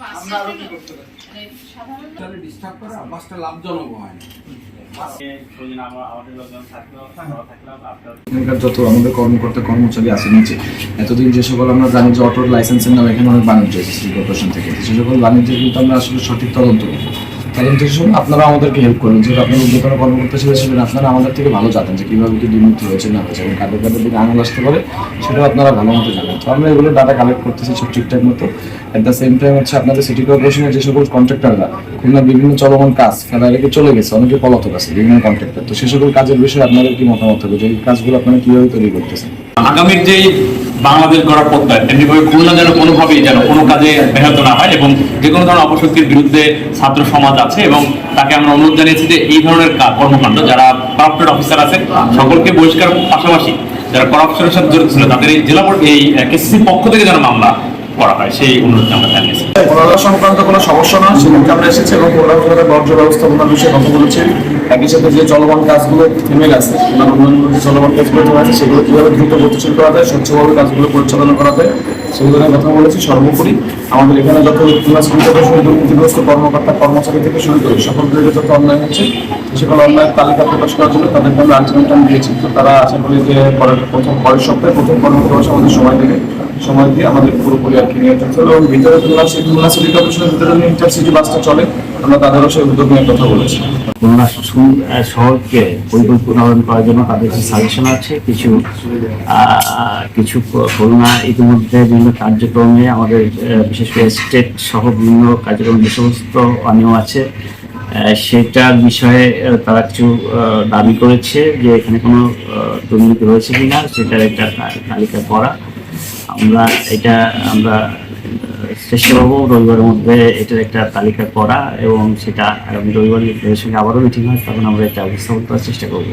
আমরা আরও কি করতে পারি? তাহলে ডিস্টার্ব করা বাসটা লাভজনক হয় যত আমাদের কর্মকর্তা কর্মচারী আছে নিচে এতদিন যে সকল আমরা জানি যে অটোর লাইসেন্সের নামে এখানে অনেক বাণিজ্য আছে সিটি কর্পোরেশন থেকে। সে সকল বাণিজ্যের কিন্তু আমরা আসলে সঠিক তদন্ত করি তদন্তের সময় আপনারা আমাদেরকে হেল্প করুন। যেহেতু আপনারা উদ্যোতন কর্মকর্তা হিসেবে ছিলেন, আপনারা আমাদের থেকে ভালো জানেন যে কীভাবে কি দুর্নীতি হয়েছে না হয়েছে এবং কাদের কাদের দিকে আঙুল আসতে পারে, সেটাও আপনারা ভালো মতো জানেন। তো আমরা এগুলো ডাটা কালেক্ট করতেছি সব ঠিকঠাক মতো। অ্যাট দ্য সেম টাইম হচ্ছে আপনাদের সিটি কর্পোরেশনের যে সকল কন্ট্রাক্টররা খুলনার বিভিন্ন চলমান কাজ ফেলা রেখে চলে গেছে, অনেকে পলাতক আছে, বিভিন্ন কন্ট্রাক্টর তো সে সকল কাজের বিষয়ে আপনাদের কি মতামত হবে যে কাজগুলো আপনারা কীভাবে তৈরি করতেছেন? আগামীর যে বাংলাদেশ গড়ার প্রত্যয় এমনিভাবে খুলনা যেন কোনোভাবেই যেন কোনো কাজে ব্যাহত না হয় এবং যে কোনো ধরনের অপশক্তির বিরুদ্ধে ছাত্র সমাজ আছে এবং তাকে আমরা অনুরোধ জানিয়েছি যে এই ধরনের কর্মকাণ্ড যারা করাপ্টেড অফিসার আছে, সকলকে বহিষ্কার পাশাপাশি যারা করাপশনের সাথে জড়িত ছিল, তাদের এই জেলা এই কেসিসির পক্ষ থেকে যেন মামলা করা হয়, সেই অনুরোধ আমরা জানিয়েছি করোনা সংক্রান্ত কোনো সমস্যা না? সেদিনকে আমরা এসেছি এবং করোনা সংক্রান্ত বর্জ্য ব্যবস্থাপনার বিষয়ে কথা বলেছি। একই সাথে যে চলমান কাজগুলো থেমে গেছে ওনার অন্যান্য যে চলমান কাজগুলো থেমে আছে সেগুলো কীভাবে দ্রুত গতিশীল করা যায়, স্বচ্ছভাবে কাজগুলো পরিচালনা করা যায়, সেগুলো নিয়ে কথা বলেছি। সর্বোপরি আমাদের এখানে যত ক্লাস দুর্নীতিগ্রস্ত কর্মকর্তা, কর্মচারী থেকে শুরু করে সকল গ্রেডে যত অন্যায় হচ্ছে সেগুলো অন্যায়ের তালিকা প্রকাশ করার জন্য তাদেরকে আমরা আলটিমেটাম দিয়েছি। তো তারা আশা করি যে পরের প্রথম, পরের সপ্তাহে প্রথম কর্মদিবস আমাদের সময় দেবে। সময় দিয়ে আমাদের পুরোপুরি আর কি নিয়ে সিটি কর্পোরেশনের ইন্টারসিটি বাসটা চলে। আমরা তাদেরও সেই উদ্যোগ নিয়ে কথা বলেছি। খুলনা শহরকে পরিকল্পনায়ন করার জন্য তাদের কিছু সাজেশন আছে, কিছু কিছু খুলনা ইতিমধ্যে বিভিন্ন কার্যক্রমে আমাদের বিশেষ করে স্টেট সহ বিভিন্ন কার্যক্রম যে সমস্ত অনিয়ম আছে। সেটার বিষয়ে তারা কিছু দাবি করেছে যে এখানে কোনো দুর্নীতি হয়েছে কিনা, সেটার একটা তালিকা করা। আমরা এটা, আমরা চেষ্টা করব রবিবারের মধ্যে এটার একটা তালিকা করা এবং সেটা আগামী রবিবার সঙ্গে আবারও মিটিং হয়, তখন আমরা এটা উপস্থাপন করার চেষ্টা করব।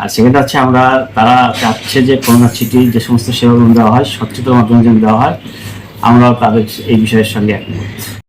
আর সেখানে হচ্ছে আমরা, তারা চাচ্ছে যে করোনা সিটি যে সমস্ত সেবাগুলো দেওয়া হয়, সচেতন মাধ্যমে যেন দেওয়া হয়, আমরাও তাদের এই বিষয়ের সঙ্গে একমত।